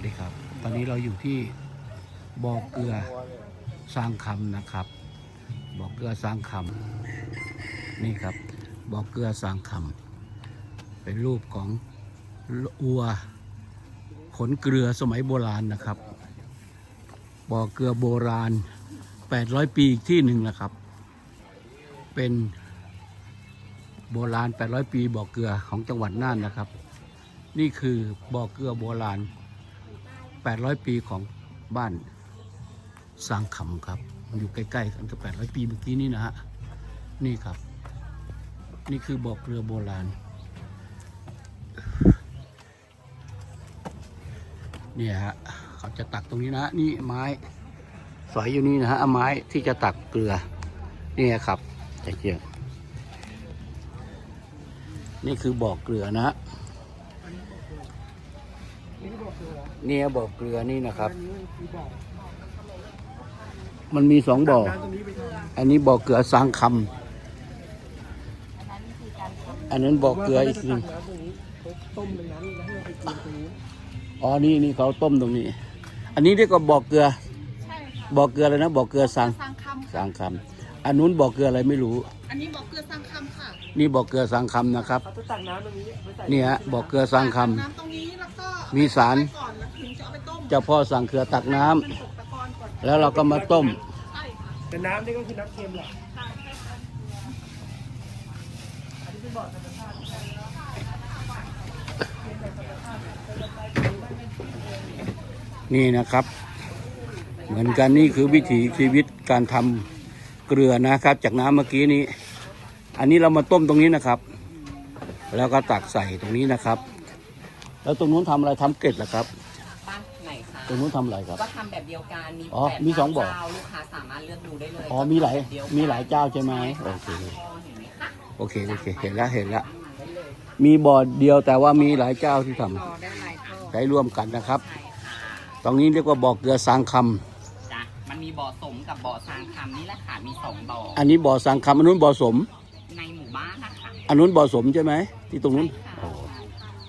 วัสดีครับ ตอนนี้เราอยู่ที่บ่อเกลือสร้างคำนะครับบ่อเกลือสร้างคำนี่ครับบ่อเกลือสร้างคำเป็นรูปของอัวขนเกลือสมัยโบราณนะครับบ่อเกลือโบราณ 800 ปีอีกที่หนึ่งนะครับ เป็นโบราณ 800 ปีบ่อเกลือของจังหวัดน่านนะครับ นี่คือบ่อเกลือโบราณ 800 ปีของบ้านสร้างคำครับอยู่ใกล้ๆกันกับ 800 ปีเมื่อกี้นี่นะฮะ นี่ครับ นี่คือบ่อเกลือโบราณ เนี่ยฮะ เขาจะตักตรงนี้นะ นี่ไม้สอยอยู่นี่นะฮะไม้ที่จะตักเกลือ นี่ครับตะเกียบนี่คือบ่อเกลือนะฮะ เนี่ยบ่อเกลือนี่นะครับ มันมีสองบ่อ อันนี้บ่อเกลือสร้างคำอันนั้นบ่อเกลืออีกหนึ่งต้มในนั้นแล้วให้เราไปกินตรงนี้อ๋อ นี่นี่เขาต้มตรงนี้ อันนี้เรียกว่าบ่อเกลือใช่ค่ะบ่อเกลืออะไรนะบ่อเกลือสร้างสร้างคำสร้างคำอันนู้นบ่อเกลืออะไรไม่รู้ อันนี้บอกเกลือสร้างคำค่ะ นี่บ่อเกลือสร้างคำนะครับเขาจะตักน้ำตรงนี้ไว้ใส่นี่ฮะบ่อเกลือสร้างคำน้ำตรงนี้แล้วก็มีสาร เอาไปต้มเจ้าพ่อสั่งเกลือตักน้ำมันตกตะกอนก่อนแล้วเราก็มาต้มใช่ค่ะแต่น้ำนี่ก็คือน้ำเค็มแหละนี่นะครับ เหมือนกันนี่คือวิถีชีวิตการทำเกลือนะครับ จากน้ำเมื่อกี้นี้ อันนี้เรามาต้มตรงนี้นะครับ แล้วก็ตักใส่ตรงนี้นะครับ แล้วตรงนู้นทำอะไรทำเกล็ดเหรอครับ รงนู้นทำอะไรครับ ก็ทำแบบเดียวกัน มีอ๋อแปดมีสองบ่อ เจ้าลูกค้าสามารถเลือกดูได้เลยอ๋อมีหลายแบบเดีวกันมีหลายเจ้าใช่ไหมค่ะโอเคพ่อเห็นไหมคะโอเคโอเค เห็นแล้วเห็นแล้วมีบ่อเดียวแต่ว่ามีหลายเจ้าที่ทำต่อได้หลายท่อใช้ร่วมกันนะครับ ใช่ค่ะตรงนี้เรียกว่าบ่อเกลือสร้างคำจ้ะมันมีบ่อสมกับบ่อสร้างคำนี่แหละค่ะ มีสองบ่ออันนี้บ่อสร้างคำอันนู้นบ่อสม ในหมู่บ้านนะคะอันนู้นบ่อสมใช่ไหมที่ตรงนู้นค่ะ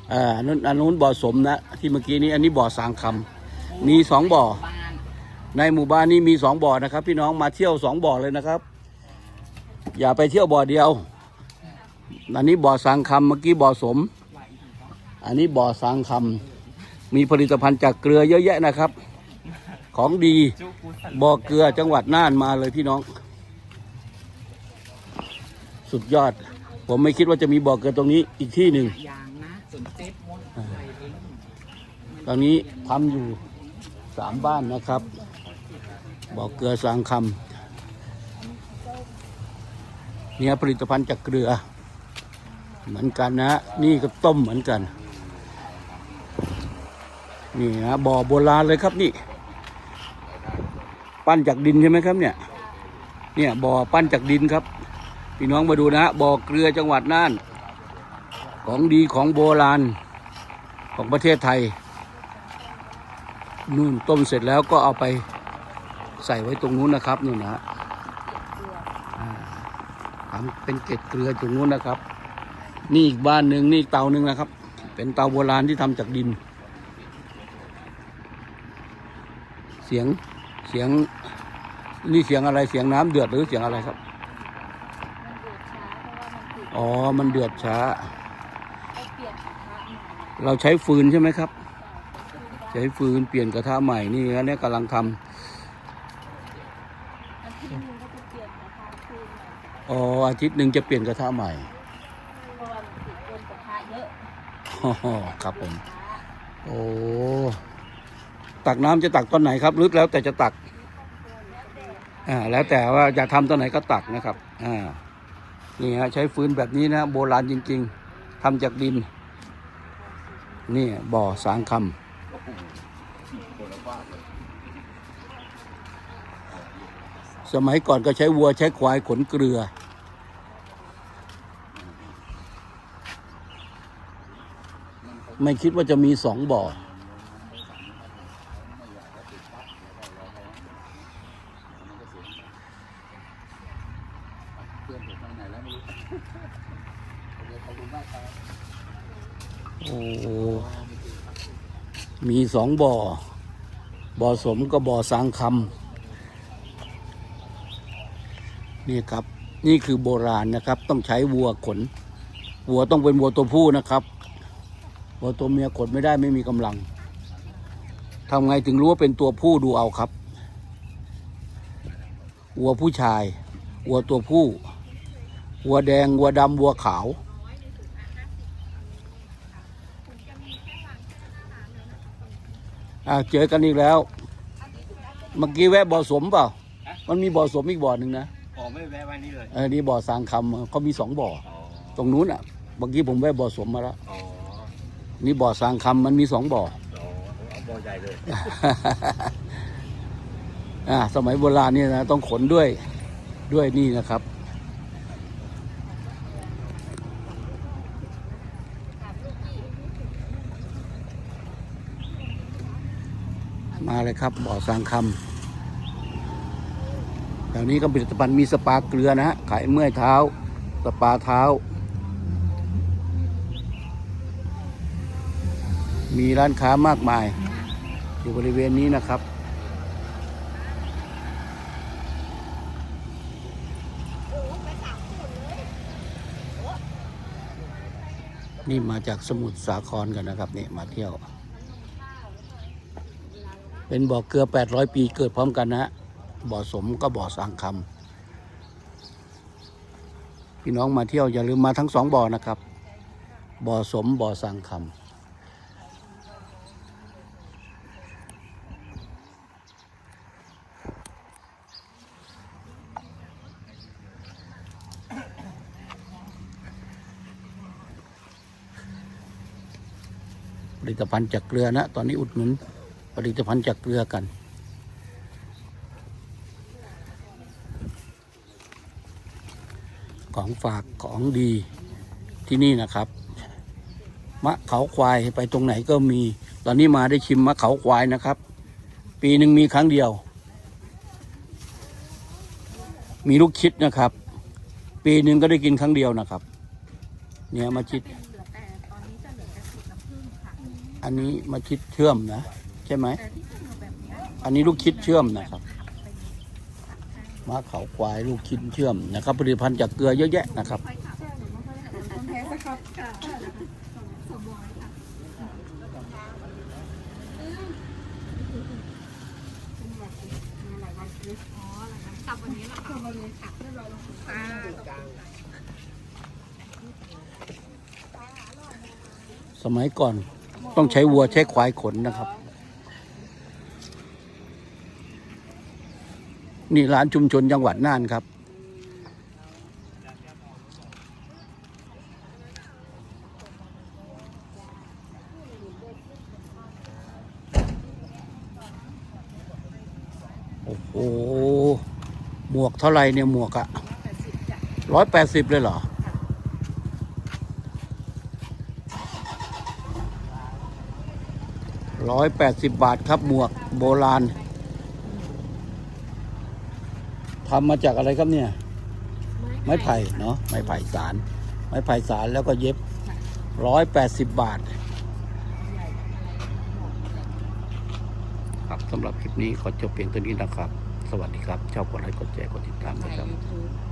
เอ่าอันนู้นอันนู้นบ่อสมนะที่เมื่อกี้นี้อันนี้บ่อสร้างคำ มีสองบ่อบ้านในหมู่บ้านนี้มีสองบ่อนะครับ พี่น้องมาเที่ยวสองบ่อเลยนะครับ อย่าไปเที่ยวบ่อเดียว อันนี้บ่อสร้างคำเมื่อกี้บ่อสม อันนี้บ่อสร้างคำมีผลิตภัณฑ์จากเกลือเยอะแยะนะครับ ของดีจุกุสันบ่อเกลือจังหวัดน่านมาเลยพี่น้อง สุดยอด ผมไม่คิดว่าจะมีบ่อเกลือตรงนี้อีกที่หนึ่งยางนะจนเจ็บมดใส่เองตอนนี้ทำอยู่สามบ้านนะครับบ่อเกลือสางคำเนี่ยผลิตภัณฑ์จากเกลือ เหมือนกันนะ นี่ก็ต้มเหมือนกัน นี่นะบ่อโบราณเลยครับนี่ ปั้นจากดินใช่ไหมครับเนี่ย เนี่ยบ่อปั้นจากดินครับ พี่น้องมาดูนะฮะบ่อเกลือจังหวัดน่าน ของดีของโบราณของประเทศไทย นู่นต้มเสร็จแล้วก็เอาไปใส่ไว้ตรงนู้นนะครับนู่นนะฮะอ่าทำเป็นเกล็ดเกลือตรงนู้นนะครับ นี่อีกบ้านหนึ่งนี่อีกเตาหนึ่งนะครับ เป็นเตาโบราณที่ทำจากดิน เสียงเสียงนี่เสียงอะไรเสียงน้ำเดือดหรือเสียงอะไรครับอ๋อ มันเดือดช้า เราใช้ฟืนใช่ไหมครับ ใช้ฟืนเปลี่ยนกระทะใหม่นี่นะเนี่ยกำลังทำอ๋ออาทิตย์หนึ่งจะเปลี่ยนกระทะใหม่อ๋อครับผม โอ้ตักน้ำจะตักตอนไหนครับ ลึกแล้วแต่จะตัก อ่า แล้วแต่ว่าอยากทำตอนไหนก็ตักนะครับ อ่า นี่ฮะใช้ฟืนแบบนี้นะโบราณจริง ๆทำจากดิน นี่บ่อสางคำ สมัยก่อนก็ใช้วัวใช้ควายขนเกลือ ไม่คิดว่าจะมีสองบ่อโอ้มีสองบ่อ บ่อสมกับบ่อสางคำ นี่ครับ นี่คือโบราณนะครับ ต้องใช้วัวขน วัวต้องเป็นวัวตัวผู้นะครับวัวตัวเมียขนไม่ได้ไม่มีกำลังทำไงถึงรู้ว่าเป็นตัวผู้ดูเอาครับ วัวผู้ชาย วัวตัวผู้ วัวแดง วัวดำวัวขาว อ่าเจอกันอีกแล้ว เมื่อกี้แวะบ่อสมเปล่า มันมีบ่อสมอีกบ่อหนึ่งนะ อ๋อไม่แวะวันนี้เลยเออนี่บ่อสางคำเขามีสองบ่อ อ๋อตรงนู้นอะเมื่อกี้ผมแวะบ่อสมมาแล้วอ๋อนี่บ่อสางคำมันมีสองบ่อ อ๋อเอาบ่อใหญ่เลยอ่าสมัยโบราณเนี่ยนะต้องขนด้วยด้วยนี่นะครับ มาเลยครับบ่อสางคำ แถวนี้ก็ผลิตภัณฑ์มีสปาเกลือนะฮะ ขายเมื่อยเท้า สปาเท้า มีร้านค้ามากมาย อยู่บริเวณนี้นะครับ นี่มาจากสมุทรสาครกันนะครับนี่มาเที่ยว เป็นบ่อเกลือ 800 ปีเกิดพร้อมกันนะฮะ บ่อสมก็บ่อสางคำพี่น้องมาเที่ยวอย่าลืมมาทั้งสองบ่อนะครับ บ่อสมบ่อสางคำผลิตภัณฑ์จากเกลือนะ ตอนนี้อุดหนุนผลิตภัณฑ์จากเกลือกัน ของ ฝากของดีที่นี่นะครับ มะเขาควายไปตรงไหนก็มี ตอนนี้มาได้ชิมมะเขาควายนะครับ ปีหนึ่งมีครั้งเดียว มีลูกชิดนะครับ ปีหนึ่งก็ได้กินครั้งเดียวนะครับ เนี่ยมาชิด อันนี้มาคิดเชื่อมนะ ใช่ไหม อันนี้ลูกคิดเชื่อมนะครับ มาเขาควายลูกคิดเชื่อมนะครับ ผลิตภัณฑ์จากเกลือเยอะแยะนะครับสมัยก่อนต้องใช้วัวใช้ควายขนนะครับ นี่ร้านชุมชนจังหวัดน่านครับ โอ้โห หมวกเท่าไรเนี่ยหมวกอะร้อยแปดสิบเลยเหรอ ร้อยแปดสิบบาทครับหมวกโบราณ ทำมาจากอะไรครับเนี่ย ไม้ไผ่เนาะไม้ไผ่สาร ไม้ไผ่สารแล้วก็เย็บร้อยแปดสิบบาท ครับสำหรับคลิปนี้ขอจบเพียงเท่านี้นะครับ สวัสดีครับชอบกดไลค์กดแชร์กดติดตามนะครับ YouTube